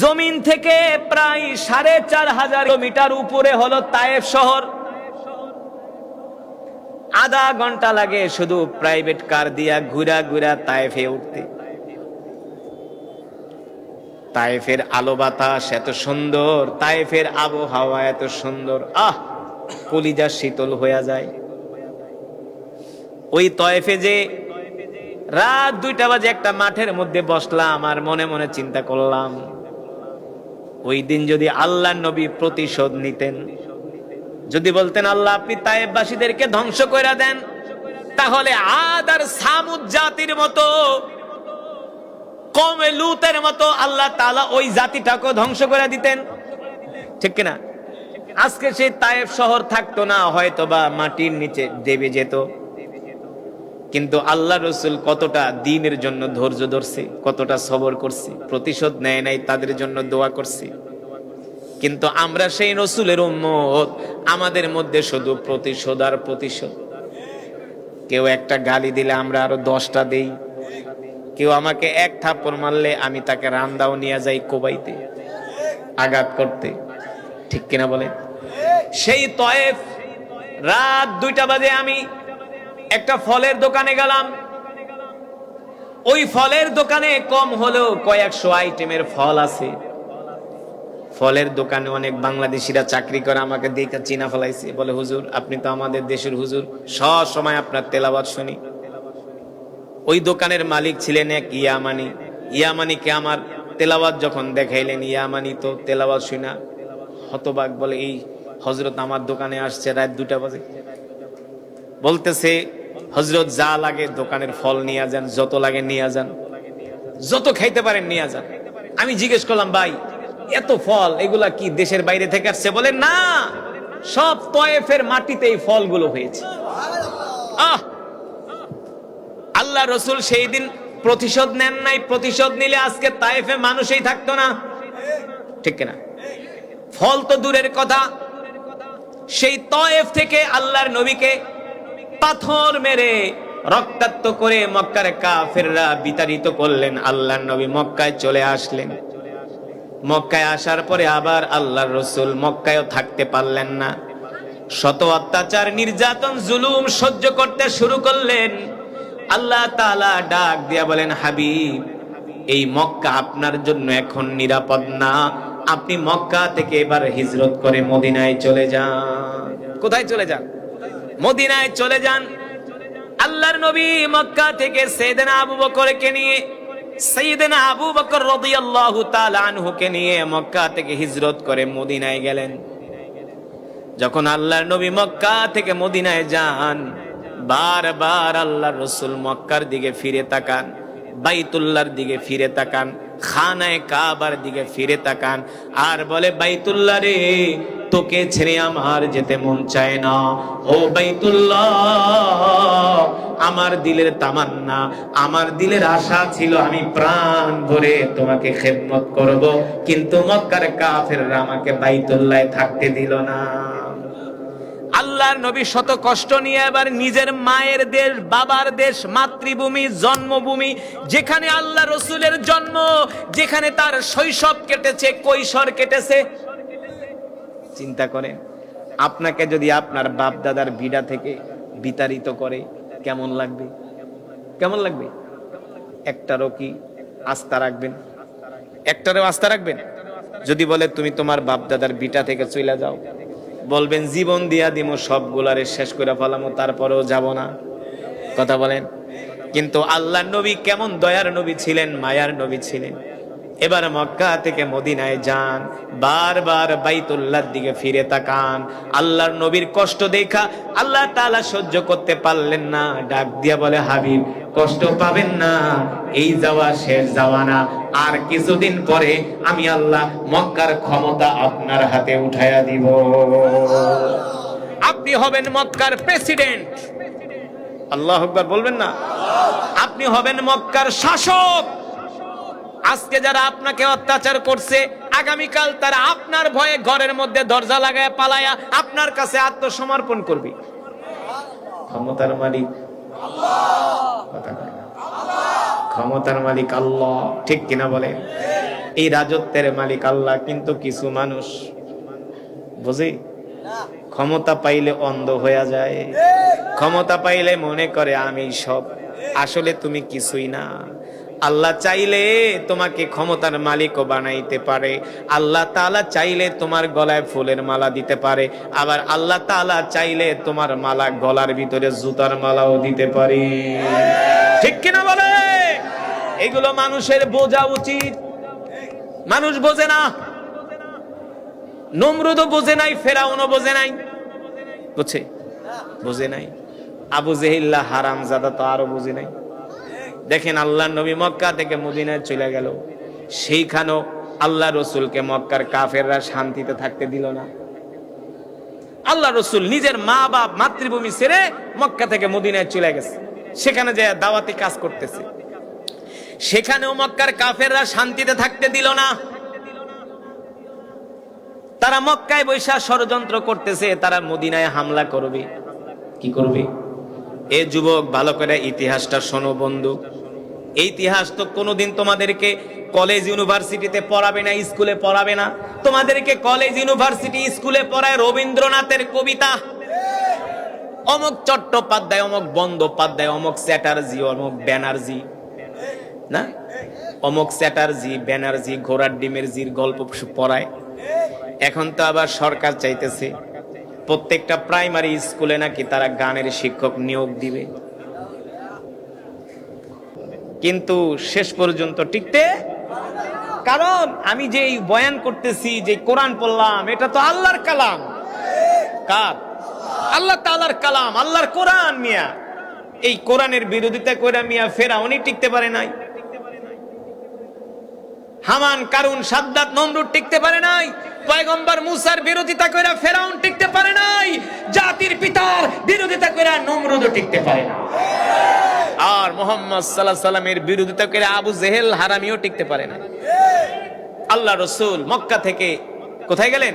জমিন থেকে প্রায় সাড়ে চার হাজার মিটার উপরে হলো তায়েফ শহর। আধা ঘণ্টা লাগে শুধু প্রাইভেট কার দিয়া ঘুরা ঘুরা তায়েফে উঠতে। তায়েফের আলো বাতাস এত সুন্দর, তায়েফের আবহাওয়া এত সুন্দর, আহ! কলিজা শীতল হয়ে যায়। ওই তয়েফে যে রাত দুইটা বাজে একটা মাঠের মধ্যে বসলাম আর মনে মনে চিন্তা করলাম ওই দিন যদি আল্লাহ নবী প্রতিশোধ নিতেন, যদি বলতেন আল্লাহ আপনি তায়েববাসীদেরকে ধ্বংস করে দেন, তাহলে আদ আর সামুদ জাতির মতো কমে লুতের মতো আল্লাহ তালা ওই জাতিটাকে ধ্বংস করে দিতেন। ঠিক কিনা? আজকে সেই তায়েব শহর থাকতো না হয়তো বা মাটির নিচে দেবে যেত। কিন্তু আল্লাহ রসুল কতটা দিনের জন্য ধৈর্য ধরছে, কতটা সবর করছে, প্রতিশোধ নেয় নাই, তাদের জন্য দোয়া করছে। কিন্তু আমরা সেই রসুলের উম্মত, আমাদের মধ্যে শুধু প্রতিশোধ আর প্রতিশোধ। কেউ একটা গালি দিলে আমরা আরও দশটা দেই। কেউ আমাকে এক থাপ্পড় মারলে আমি তাকে রান্দাও নিয়ে যাই কোবাইতে, আঘাত করতে। ঠিক কিনা বলে সেই তয়েফ, রাত দুইটা বাজে আমি একটা ফলের দোকানে গেলাম। ওই ফলের দোকানে কম হলেও কয়েকশো আইটেমের ফল আছে। ফলের দোকানে অনেক বাংলাদেশিরা চাকরি করে, আমাকে দেখে চিনা ফেলাইছে, বলে, হুজুর, আপনি তো আমাদের দেশের হুজুর। সব সময় আপনার তেলাবাদ শুনি। ওই দোকানের মালিক ছিলেন এক ইয়ামানি। ইয়ামানিকে আমার তেলাবাদ যখন দেখাইলেন, ইয়ামানি তো তেলাবাদ শুনা হতবাক বলে, এই হজরত আমার দোকানে আসছে রাত দুটা বাজে। বলতেছে হজরত যা লাগে দোকানের ফল নিয়ে যান, যত লাগে নিয়ে যান। যত খাইতে পারেন, নিয়ে যান। আমি জিজ্ঞেস করলাম, ভাই, এত ফল, এগুলা কি দেশের বাইরে থেকে আসছে? বলে, না, সব তয়েফের মাটিতে এই ফলগুলো হয়েছে। আহ! আল্লাহ রসুল সেই দিন প্রতিশোধ নেন নাই, প্রতিশোধ নিলে আজকে তায়েফে মানুষই থাকতো না। ঠিক না ফল তো দূরের কথা। সেই তয়েফ থেকে আল্লাহর নবীকে পাথর মেরে রক্তাক্ত করে মক্কার কাফেররা বিতাড়িত করলেন। আল্লাহর নবী মক্কায় চলে আসলেন। মক্কায় আসার পরে আবার আল্লাহর রসুল মক্কায়ও থাকতে পারলেন না। শত অত্যাচার, নির্যাতন, জুলুম সহ্য করতে শুরু করলেন। আল্লাহ তাআলা ডাক দিয়া বলেন, হাবিব, এই মক্কা আপনার জন্য এখন নিরাপদ না। আপনি মক্কা থেকে এবার হিজরত করে মদিনায় চলে যান। কোথায় চলে যান? মদিনায় চলে যান। আল্লাহর নবী মক্কা থেকে সেদিন আবু বকরকে নিয়ে, সৈয়দনা আবু বকর রাদিয়াল্লাহু তাআলা আনহুকে নিয়ে মক্কা থেকে হিজরত করে মদিনায় গেলেন। যখন আল্লাহর নবী মক্কা থেকে মদিনায় যান, বারবার আল্লাহর রসুল মক্কার দিকে ফিরে তাকান, বাইতুল্লাহর দিকে ফিরে তাকান, খানায় কাবার দিকে ফিরে তাকান, আর বলে, বাইতুল্লাহ রে তোকে ছেড়ে আমার যেতে মন চায় না। ও বাইতুল্লাহ, আমার দিলের তামান্না, আমার দিলের আশা ছিল আমি প্রাণ ভরে তোমাকে খেদমত করব, কিন্তু মক্কার কাফেররা আমাকে বাইতুল্লায় থাকতে দিল না। আল্লাহর নবী শত কষ্ট নিয়ে এবার নিজের মায়ের দেশ, বাবার দেশ, মাতৃভূমি, জন্মভূমি, যেখানে আল্লাহ রসুলের জন্ম, যেখানে তার শৈশব কেটেছে, কৈশোর কেটেছে চিন্তা করেন আপনাকে যদি আপনার বাপ দাদার থেকে বিতাড়িত করে, কেমন লাগবে? কেমন লাগবে? একটারও কি আস্থা রাখবেন? একটারও আস্থা রাখবেন? যদি বলে, তুমি তোমার বাপ দাদার বিটা থেকে চলে যাও। বলবেন, জীবন দিয়া দিমো, সবগুলারে শেষ করে ফেলামো, তারপরেও যাব না। কথা বলেন। কিন্তু আল্লাহ নবী কেমন দয়ার নবী ছিলেন, মায়ার নবী ছিলেন। এবার মক্কা থেকে মদিনায় যান। বারবার বাইতুল্লাহর দিকে ফিরে তাকান। আল্লাহর নবীর কষ্ট দেখা আল্লাহ তাআলা সহ্য করতে পারলেন না। ডাক দিয়া বলে, হাবিব, কষ্ট পাবেন না। এই যাওয়া শেষ যাওয়া না। আর কিছুদিন পরে আমি আল্লাহ মক্কার ক্ষমতা আপনার হাতে উঠাইয়া দিব। আপনি হবেন মক্কার প্রেসিডেন্ট। আল্লাহ বলবেন না? আপনি হবেন মক্কার শাসক। আজকে যারা আপনাকে অত্যাচার করছে, আগামীকাল তারা আপনার ভয়ে ঘরের মধ্যে দরজা লাগায় পালায়া আপনার কাছে আত্মসমর্পণ করবে। ক্ষমতার মালিক। ক্ষমতার মালিক আল্লাহ। ঠিক কিনা বলে? এই রাজত্বের মালিক আল্লাহ কিন্তু কিছু মানুষ। বুঝি? ক্ষমতা পাইলে অন্ধ হয়ে যায়। ক্ষমতা পাইলে মনে করে, আমি সব। আসলে তুমি কিছুই না। আল্লাহ চাইলে তোমাকে ক্ষমতার মালিকও বানাইতে পারে। আল্লাহ তালা চাইলে তোমার গলায় ফুলের মালা দিতে পারে। আবার আল্লাহ তাআলা চাইলে তোমার মালা গলার ভিতরে জুতার মালাও দিতে পারে। ঠিক কিনা বলে? এগুলো মানুষের বোঝা উচিত। মানুষ বোঝে না। নমরুদও বোঝে নাই, ফেরাউনও বোঝে নাই। বুঝে বোঝে নাই। আবু জেহিল্লা হারাম জাদা তো আরও বুঝে নাই। দেখেন আল্লাহ নবী মক্কা থেকে মদিনায় চলে গেল। সেইখানেও আল্লাহ রসুলকে মক্কার কাফেররা শান্তিতে থাকতে দিল না। আল্লাহ রসুল নিজের মা বাপ মাতৃভূমি ছেড়ে মক্কা থেকে মদিনায় চলে গেছে। সেখানে যে দাওয়াতি কাজ করতেছে। সেখানেও মক্কার কাফেররা শান্তিতে থাকতে দিল না। তারা মক্কায় বৈশা ষড়যন্ত্র করতেছে, তারা মদিনায় হামলা করবে। কি করবে? এ যুবক, ভালো করে ইতিহাসটা শোনো বন্ধু। এই ইতিহাস তো কোনোদিন তোমাদেরকে কলেজ ইউনিভার্সিটিতে পড়াবে না স্কুলে পড়াবে না। তোমাদেরকে কলেজ ইউনিভার্সিটি স্কুলে পড়ায় রবীন্দ্রনাথের কবিতা। অমক চট্টোপাধ্যায়, অমক বন্দ্যোপাধ্যায়, অমক চ্যাটার্জি, অমক ব্যানার্জি। না? অমক চ্যাটার্জি, ব্যানার্জি, ঘোড়ার ডিমের জির গল্প পড়ায়। এখন তো আবার সরকার চাইতেছে। প্রত্যেকটা প্রাইমারি স্কুলে নাকি তারা গানের শিক্ষক নিয়োগ দিবে। কিন্তু শেষ পর্যন্ত টিকতে কারণ আমি যে বয়ান করতেছি যে কোরআন পড়লাম, এটা তো আল্লাহর কালাম। কার? আল্লাহ তাআলার কালাম, আল্লাহর কোরআন মিয়া। এই কোরআনের বিরোধিতা করে মিয়া ফেরা উনি টিকতে পারে নাই। হামান, কারুন, সাদ্দাত, নমরুদ টিকতে পারে নাই। পয়গম্বর মুসার বিরোধিতা কইরা ফেরাউন টিকতে পারে নাই। জাতির পিতার বিরোধিতা কইরা নমরুদও টিকতে পারে না আর মোহাম্মদ সাল্লাহ সাল্লামের বিরোধিতা করে আবু জেহেল হারামিও টিকতে পারে না। আল্লাহ রসুল মক্কা থেকে কোথায় গেলেন?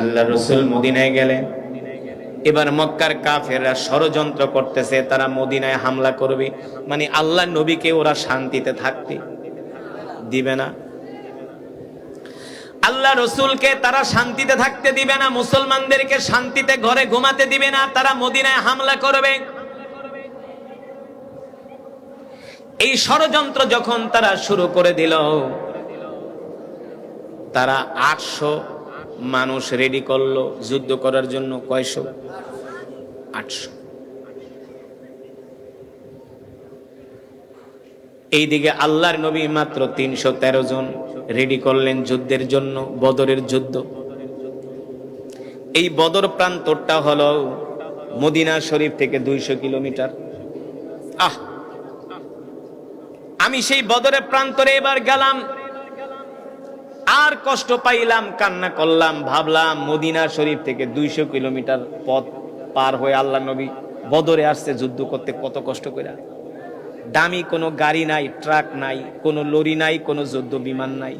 আল্লাহ রসুল মদিনায় গেলেন। এবার মক্কার কাফেররা ষড়যন্ত্র করতেছে তারা মদিনায় হামলা করবে। মানে আল্লাহ নবীকে ওরা শান্তিতে থাকতে দিবে না। আল্লাহ রসুলকে তারা শান্তিতে থাকতে দিবে না, মুসলমানদেরকে শান্তিতে ঘরে ঘুমাতে দিবে না, তারা মদিনায় হামলা করবে। এই ষড়যন্ত্র যখন তারা শুরু করে দিল, তারা আটশো মানুষ রেডি করল, যুদ্ধ করার জন্য কয়শো? আটশো। এইদিকে আল্লাহর নবী মাত্র তিনশো তেরো জন রেডি করলেন যুদ্ধের জন্য, বদরের যুদ্ধ। এই বদর প্রান্তরটা হলো মদিনা শরীফ থেকে দুইশো কিলোমিটার। আহ! আমি সেই বদরের প্রান্তরে এবার গেলাম। আর কষ্ট পাইলাম, কান্না করলাম, ভাবলাম মদিনা শরীফ থেকে দুইশো কিলোমিটার পথ পার হয়ে আল্লাহ নবী বদরে আসছে যুদ্ধ করতে কত কষ্ট করে দামি কোনো গাড়ি নাই, ট্রাক নাই, কোনো লরি নাই, কোনো যুদ্ধ বিমান নাই।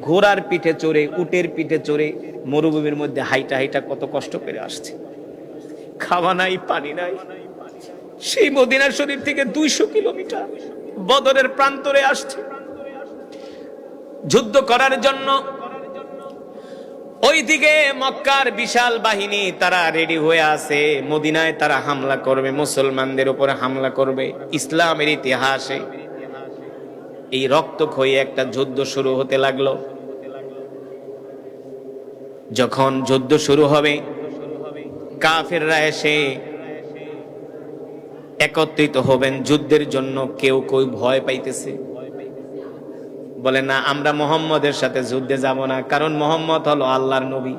ঘোড়ার পিঠে চড়ে, উটের পিঠে চড়ে মরুভূমির মধ্যে হাইটা হাইটা কত কষ্ট করে আসছে। খাওয়া নাই, পানি নাই। সেই মদিনা শরীফ থেকে দুইশো কিলোমিটার বদরের প্রান্তরে আসছে। যুদ্ধ করার জন্য ওইদিকে মক্কার বিশাল বাহিনী তারা রেডি হয়ে আছে। মদিনায় তারা হামলা করবে, মুসলমানদের উপরে হামলা করবে, ইসলামের ইতিহাসে। এই রক্ত রক্তক্ষয়ী একটা যুদ্ধ শুরু হতে লাগল। যখন যুদ্ধ শুরু হবে, কাফেররা এসে একত্রিত হবেন। যুদ্ধের জন্য কেউ কেউ ভয় পাইতেছে। বলে, না, আমরা মোহাম্মদের সাথে যুদ্ধে যাব না, কারণ মোহাম্মদ হলো আল্লাহর নবী।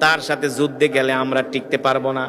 তার সাথে যুদ্ধে গেলে আমরা টিকতে পারব না।